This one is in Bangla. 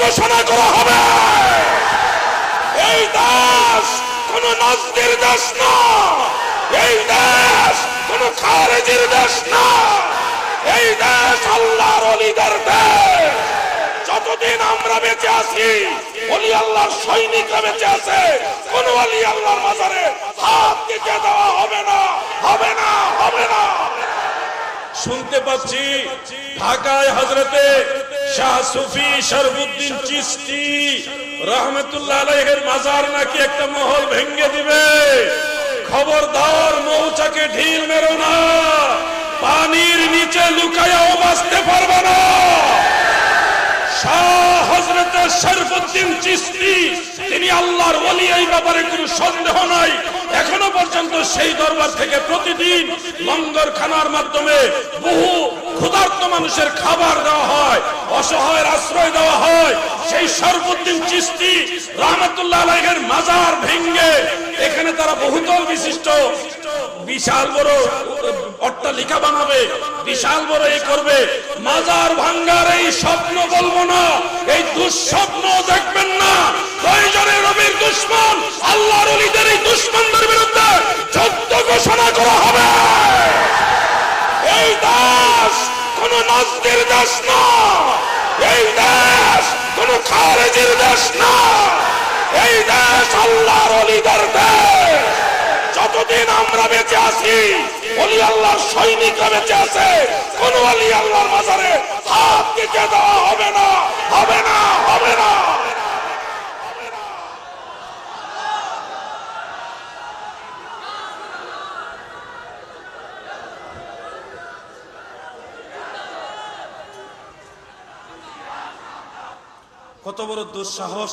ঘোষণা করা হবে। এই দেশ কোন নাস্তির দেশ না। এই দেশ কোন খারেজির দেশ না। এই দেশ আল্লাহর অলিদের দেশ। যতদিন আমরা বেঁচে আছি, অলি আল্লাহর সৈনিকরা বেঁচে আছে, কোন অলি আল্লাহর মাজারে হাত দিতে দেওয়া হবে না হবে না হবে না। শুনতে পাচ্ছি, ঢাকায় হজরতে শাহ সুফি চিস্তি রহমতুল্লাহ আলাইহের মাজার নাকি একটা মহল ভেঙ্গে দিবে? খবরদার মৌচাকে ঢিল মেরো না। পানির নিচে লুকায়াও বাঁচতে পারবে না। শাহ হজরত শরফুদ্দিন চিস্তি তিনি আল্লাহর ওলি এই ব্যাপারে কোনো সেই দরবার থেকে প্রতিদিন লঙ্গর খানার মাধ্যমে বহু ক্ষুধার্ত মানুষের খাবার দেওয়া হয়, অসহায়ের আশ্রয় দেওয়া হয়। সেই শরফুদ্দিন চিস্তি রহমতুল্লাহ মাজার ভেঙ্গে এখানে তারা বহুতল বিশিষ্ট। বিশাল বড় অট্টালিকা বানাবে, বিশাল বড় এই করবে। মাজার ভাঙ্গার এই স্বপ্ন বলব না, এই দুঃস্বপ্ন দেখবেন কোন নজদের দেশ না। এই দেশ কোন খারেজের দেশ না। এই দেশ আল্লাহর অলিদার দেশ। যতদিন আমরা বেঁচে আছি, অলি আল্লাহর সৈনিকরা বেঁচে আছে, কোন অলি আল্লাহর মাজারে হাত দিতে দেওয়া হবে না হবে না হবে না কত বড় দুঃসাহস